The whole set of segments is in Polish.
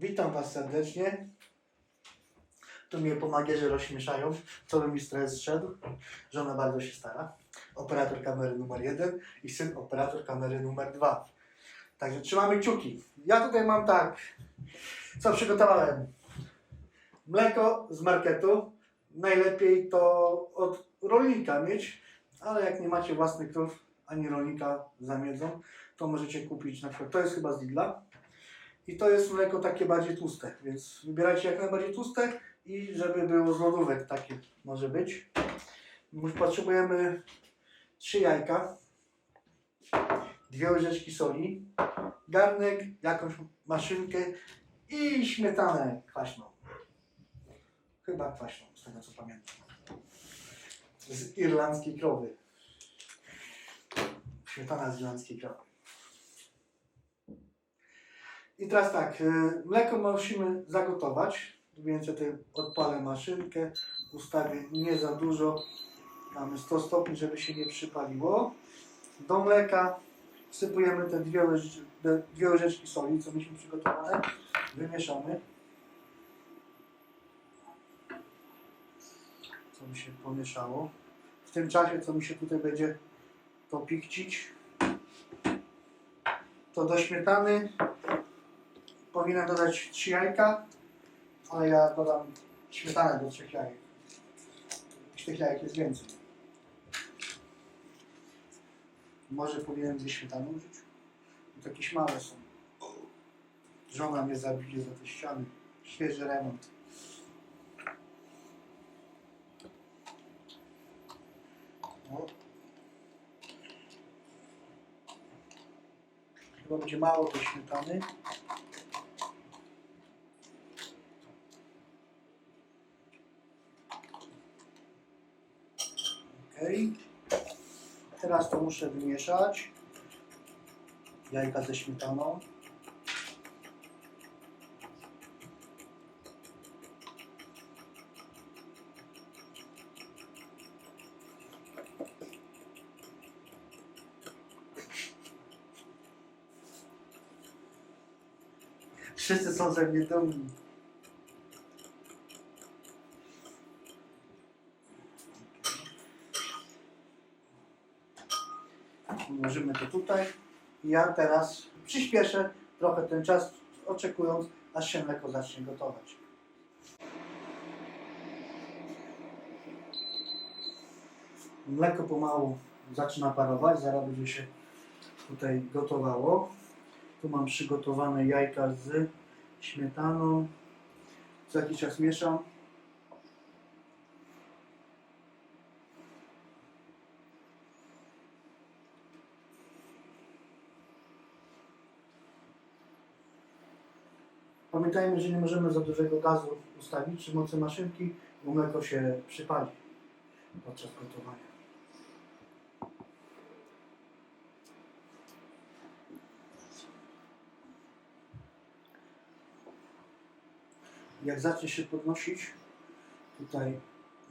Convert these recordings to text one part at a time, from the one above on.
Witam Was serdecznie. Tu mnie pomagierze rozśmieszają, co by mi stres szedł. Żona bardzo się stara. Operator kamery numer jeden i syn operator kamery numer dwa. Także trzymamy kciuki. Ja tutaj mam tak, co przygotowałem. Mleko z marketu. Najlepiej to od rolnika mieć, ale jak nie macie własnych krów ani rolnika zamiedzą, to możecie kupić na przykład, to jest chyba z Lidla. I to jest mleko takie bardziej tłuste, więc wybierajcie jak najbardziej tłuste i żeby było z lodówek takie może być. Potrzebujemy trzy jajka, dwie łyżeczki soli, garnek, jakąś maszynkę i śmietanę kwaśną. Chyba kwaśną, z tego co pamiętam. Z irlandzkiej krowy. Śmietana z irlandzkiej krowy. I teraz tak, y, mleko musimy zagotować, więc ja tutaj odpalę maszynkę, ustawię nie za dużo, mamy 100 stopni, żeby się nie przypaliło. Do mleka wsypujemy te dwie, łyż, dwie łyżeczki soli, co mieliśmy przygotowane, wymieszamy. Co mi się pomieszało. W tym czasie, co mi się tutaj będzie to pichcić, to do śmietany powinien dodać 3 jajka, ale ja dodam śmietanę do 3 jajek. Tych jajek jest więcej. Może powinienem dwie śmietany użyć? Bo jakieś małe są. Żona mnie zabije za te ściany. Świeży remont. No. Chyba będzie mało tej śmietany. Ok. Teraz to muszę wymieszać. Jajka ze śmietaną. Wszyscy są ze mnie dumni. Ułożymy to tutaj. Ja teraz przyspieszę trochę ten czas, oczekując, aż się mleko zacznie gotować. Mleko pomału zaczyna parować, zaraz będzie się tutaj gotowało. Tu mam przygotowane jajka z śmietaną. Co jakiś czas mieszam. Pamiętajmy, że nie możemy za dużego gazu ustawić przy mocy maszynki, bo mleko się przypali podczas gotowania. Jak zacznie się podnosić tutaj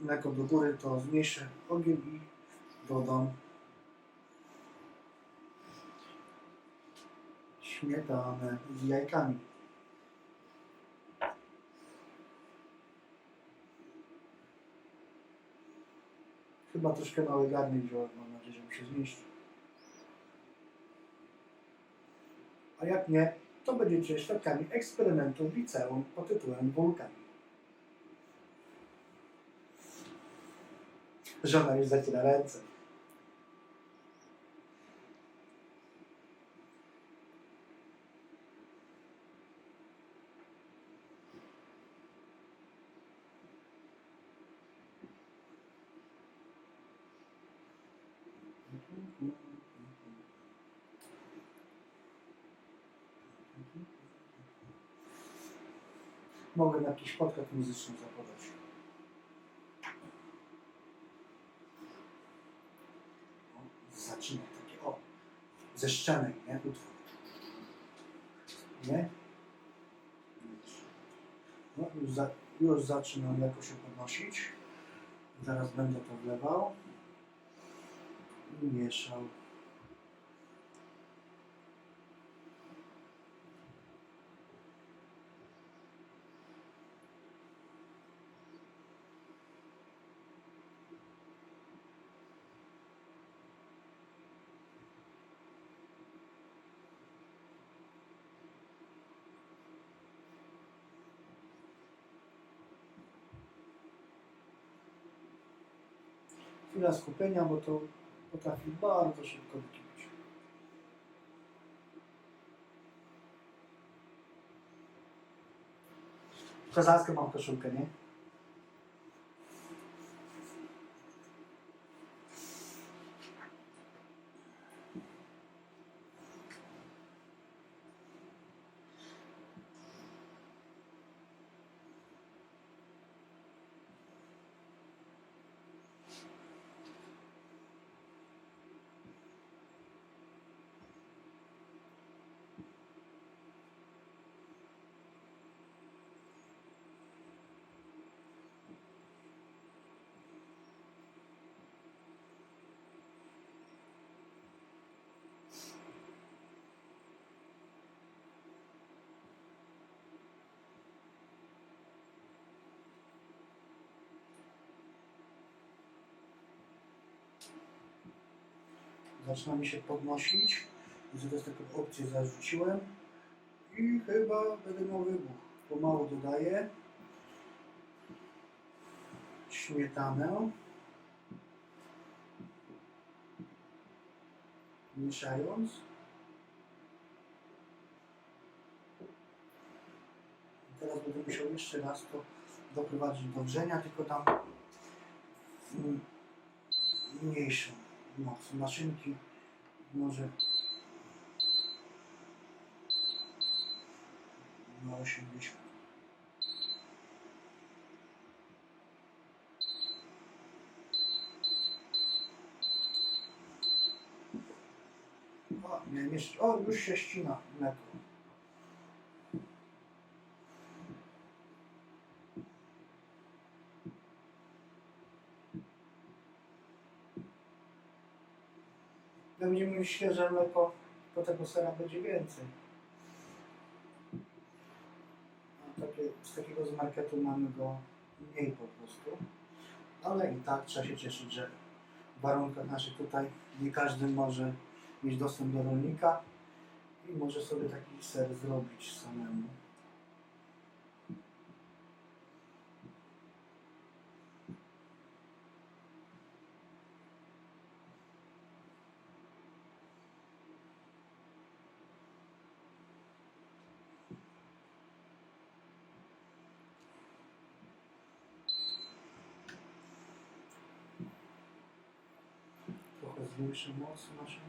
mleko do góry, to zmniejszę ogień i dodam śmietanę z jajkami. Chyba troszkę mały garnek wziąłem, mam nadzieję, że mi się zmieści. A jak nie, to będziecie świadkami eksperymentu w liceum pod tytułem Wulkan. Żona już zaciera ręce. Mogę na jakiś podcast muzyczny zapodać. Zaczyna takie, o, ze szczenek, nie? Utwór. Nie? No, już, za, już zaczyna mleko się podnosić. Zaraz będę to wlewał i mieszał. Chwila skupienia, bo to potrafi bardzo szybko wykipić. Kozacką mam koszulkę, nie? Zaczyna mi się podnosić. Że taką opcję zarzuciłem. I chyba będę miał wybuch. Pomału dodaję śmietanę. Mieszając. I teraz będę musiał jeszcze raz to doprowadzić do wrzenia, tylko dam mm, mniejszą moc maszynki. Może na 80. O, miałem jeszcze, o, już się ścina mleko. Będziemy mieli świeże mleko, to tego sera będzie więcej. Takie, z takiego z marketu mamy go mniej po prostu. Ale i tak trzeba się cieszyć, że w warunkach naszych tutaj nie każdy może mieć dostęp do rolnika i może sobie taki ser zrobić samemu. звучим мозг нашим.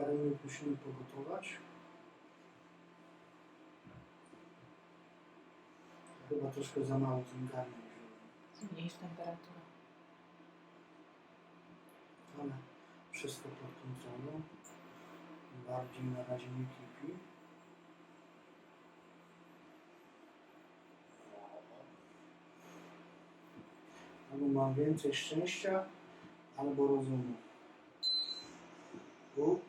Parę minut musimy pogotować. Chyba troszkę za mało ten garnek wziąłem. Zmniejsz temperaturę. ale wszystko pod kontrolą. Bardziej na razie nie kipi. Albo mam więcej szczęścia, albo rozumu. Tu.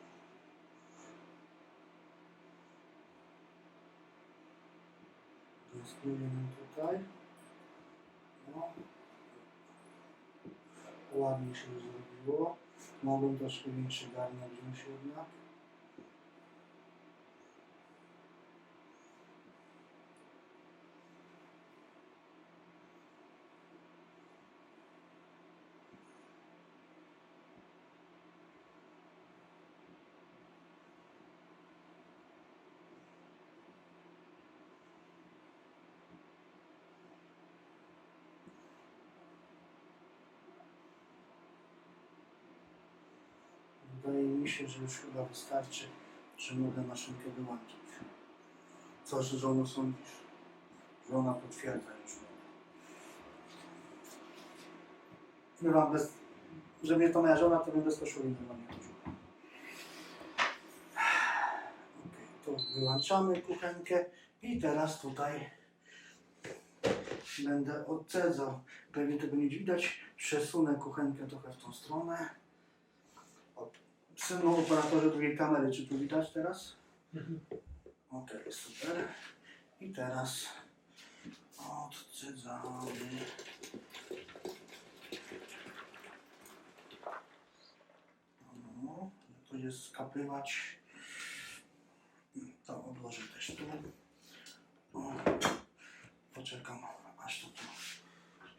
Jest nam tutaj. No. Ładnie się zrobiło. Mogłem troszkę większy garnek wziąć jednak. Mi się, że już chyba wystarczy, że mogę maszynkę wyłączyć. Co, że żono sądzisz? Żona potwierdza już. Nie mam bez... Że mnie to moja żona, to bym bez koszuli normalnie chodził. Okej, to wyłączamy kuchenkę i teraz tutaj będę odcedzał. Pewnie tego nie widać. Przesunę kuchenkę trochę w tą stronę. Synu operatorze drugiej kamery, czy tu widać teraz? Okej, super. I teraz odcedzamy. No, to jest skapywać. To odłożę też tu. O, poczekam, aż to tu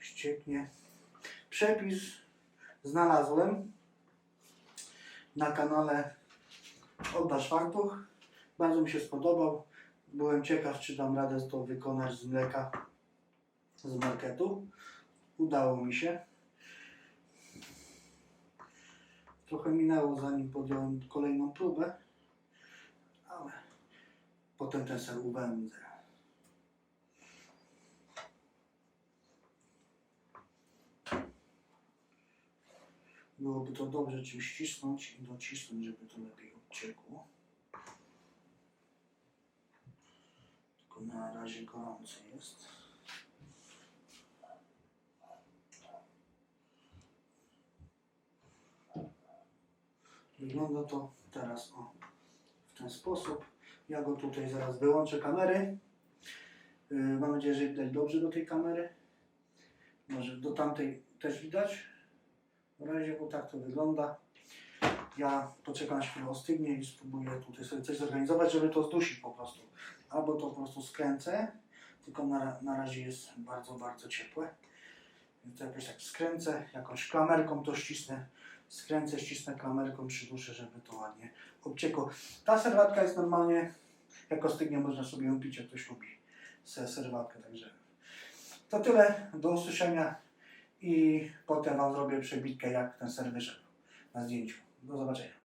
ścieknie. Przepis znalazłem na kanale Oddasz Fartuch. Bardzo mi się spodobał. Byłem ciekaw, czy dam radę to wykonać z mleka z marketu. Udało mi się. Trochę minęło zanim podjąłem kolejną próbę, ale potem ten ser ubędę. Byłoby to dobrze czymś ścisnąć i docisnąć, żeby to lepiej odciekło. Tylko na razie gorący jest. Wygląda to teraz o, w ten sposób. Ja go tutaj zaraz wyłączę kamery. Yy, mam nadzieję, że widać dobrze do tej kamery. Może do tamtej też widać. Na razie bo tak to wygląda. Ja poczekam aż chwilę ostygnie i spróbuję tutaj sobie coś zorganizować, żeby to zdusić po prostu. Albo to po prostu skręcę, tylko na, na razie jest bardzo, bardzo ciepłe. Więc to jakoś tak skręcę, jakąś klamerką to ścisnę, skręcę, ścisnę klamerką, przyduszę, żeby to ładnie obciekło. Ta serwatka jest normalnie, jak ostygnie można sobie ją pić, jak ktoś lubi se- serwatkę, także to tyle, do usłyszenia i potem Wam zrobię przebitkę, jak ten ser wyszedł na zdjęciu. Do zobaczenia.